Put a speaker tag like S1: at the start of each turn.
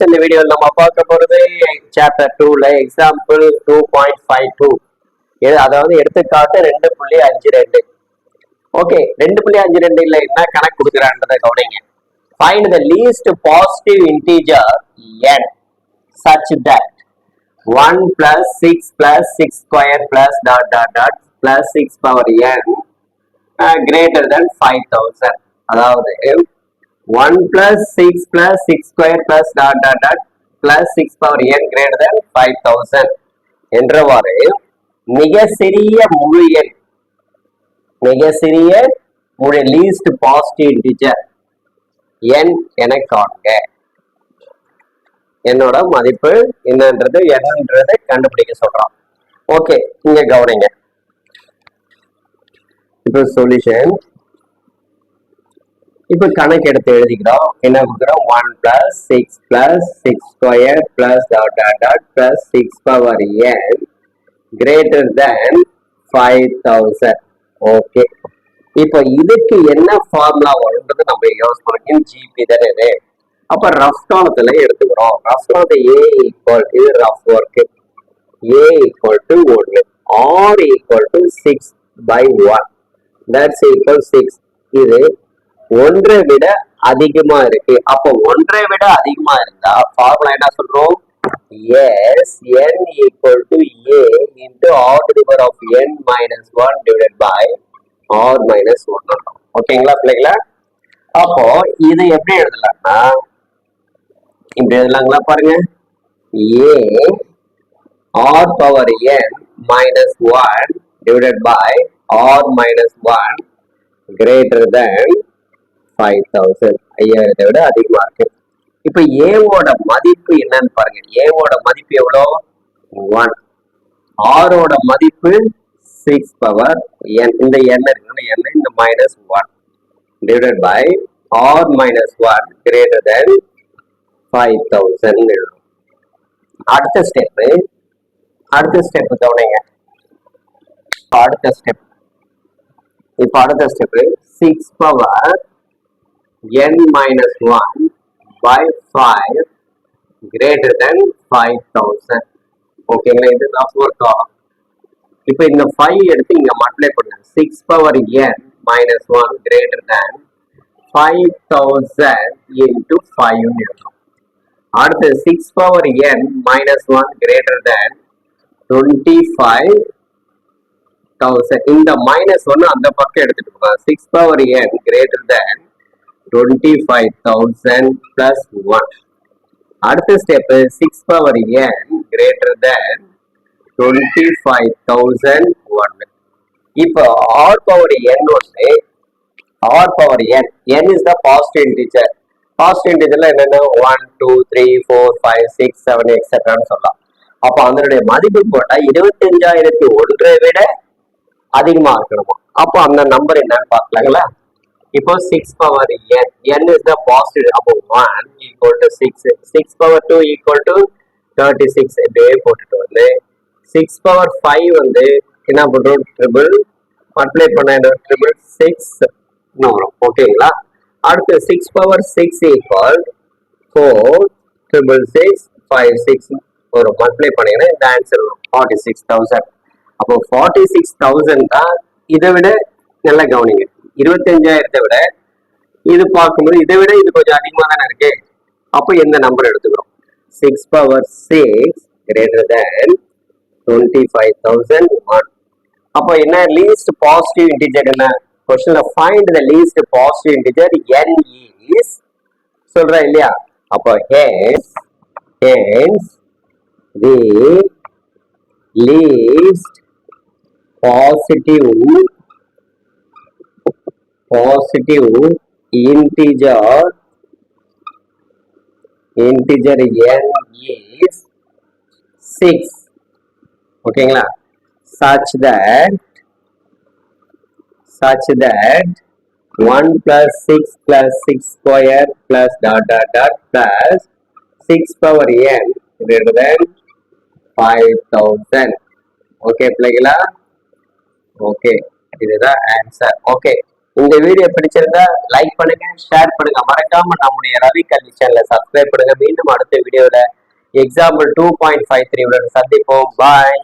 S1: இந்த வீடியோவில் நம்ம பார்க்க போறது சாப்டர் டூல example two point five two அதாவது எடுத்துக்காட்டு ரெண்டு புள்ளி அஞ்சு ரெண்டு. ஓகே ரெண்டு புள்ளி அஞ்சு ரெண்டுல என்ன கணக்கு கொடுக்குறான்றத கவனிங்க. Find the least positive integer n such that one plus six plus six square plus dot dot dot plus six power n greater than five thousand அதாவது one plus six plus six square plus dot dot dot plus six power n greater than five thousand என்றவாறு மிக சிறிய முழு எண் மிக சிறிய முழு least positive integer என் என காண்க. என்னோட மதிப்பு என்னன்றது என்னன்றது கண்டுபிடிக்க சொல்றோம் ஓகே இங்க கவனிங்க. இப்போ சொல்யூஷன் இப்போ கணக்கு எடுத்து எழுதிக்கிறோம். என்ன கொடுக்குறோம்? One plus six plus six square plus dot dot dot plus six power n greater than five thousand okay இப்போ இதுக்கு என்ன ஃபார்முலா வரும்ன்றது நம்ம யூஸ் பண்ணணும் ஜிபி தானே இது. அப்ப ரஃப் காலத்துல எடுத்துக்கிறோம். ரஃப் காலத்தை ஏ ஈக்குவல் இது rough work a equal to ஒன்று r equal to six by one that's equal six இது ஒன்றை விட அதிகமா இருக்கு. அப்போ ஒன்றை விட அதிகமா இருந்தா ஃபார்முலா என்ன சொல்றோம்? S n equal to a into r டிவர் of n minus one divided by r minus one ஓகேங்களா பிள்ளைங்களா அப்போ இது எப்படி எழுதலாம்னா இப்படி எழுதலாங்களா பாருங்க. A r power n minus one divided by r minus one greater than five thousand ஐயாயிரத்தை விட அதிகமா இருக்கு. இப்ப ஏவோட மதிப்பு என்னன்னு பாருங்க. ஏவோட மதிப்பு எவ்வளோ? ஒன் ஆரோட மதிப்பு சிக்ஸ் பவர் என் இந்த எண் இருக்கணும் எண் இந்த minus one divided by r minus one greater than five thousand அடுத்த ஸ்டெப்பு அடுத்த ஸ்டெப் கவனிங்க. அடுத்த ஸ்டெப் இப்போ அடுத்த step six power n minus 1 by 5 greater than 5000 ஓகேங்களா இது ரஃப் ஒர்க் ஆகும் இப்போ இந்த 5 எடுத்து இங்க மல்டிப்ளை பண்ணுங்க. 6 power n minus 1 greater than 5000 into 5 ஃபைவ்னு எழுதணும் அடுத்து 6 power n minus 1 greater than 25000 இந்த மைனஸ் ஒன்று அந்த பக்கம் எடுத்துட்டு போகலாம் six power n twenty five thousand plus one அடுத்த step six power n greater than twenty five thousand one இப்போ ஆர் பவர் என் ஒன்று r power n n is the positive integer positive இன்டிஜர்ல என்னென்ன? One two three four five six seven எக்ஸட்ரான்னு சொல்லலாம். அப்போ அதனுடைய மதிப்பு போட்டால் இருபத்தஞ்சாயிரத்தி ஒன்றை விட அதிகமாக இருக்கணுமா? அப்போ அந்த நம்பர் என்னன்னு பார்க்கலாங்களா? இப்போ six power n n is the positive அப்போ one equal to six six power two equal to thirty six இப்படியே போட்டுட்டு வந்து சிக்ஸ் பவர் ஃபைவ் வந்து என்ன பண்ணுறோம் ட்ரிபிள் மல்டிப்ளை பண்ண என்ன ட்ரிபிள் சிக்ஸ் வரும். ஓகேங்களா அடுத்து six power six equal four triple six five six ஒரு மல்டிப்ளை பண்ணீங்கன்னா இந்த ஆன்சர் வரும். ஃபார்ட்டி சிக்ஸ் தௌசண்ட் அப்போ ஃபார்ட்டி சிக்ஸ் தௌசண்ட் தான் இதை விட நல்லா கவனிங்க. இருபத்தஞ்சாயிரத்தை விட இது பார்க்கும்போது இதை விட இது கொஞ்சம் அதிகமாக தானே இருக்கு? அப்போ எந்த நம்பர் எடுத்துக்கிறோம்? Six power six greater than twenty five thousand one அப்போ என்ன? லீஸ்ட் பாசிட்டிவ் இன்டிஜர் என்ன? கொஸ்டின்ல find the least positive integer n is சொல்றேன் இல்லையா? அப்போ has hence the least positive positive integer integer n is 6 ஓகேங்களா such that such that 1 plus 6 plus 6 square plus dot dot dot plus 6 power n greater than 5000 okay பிள்ளைங்களா okay இதுதான் answer okay இந்த video பிடிச்சிருந்தா like பண்ணுங்க share பண்ணுங்க. மறக்காம நம்முடைய ரவி கல்வி சேனலை சப்ஸ்கிரைப் பண்ணுங்க. மீண்டும் அடுத்த வீடியோல example two point five three சந்திப்போம். பாய்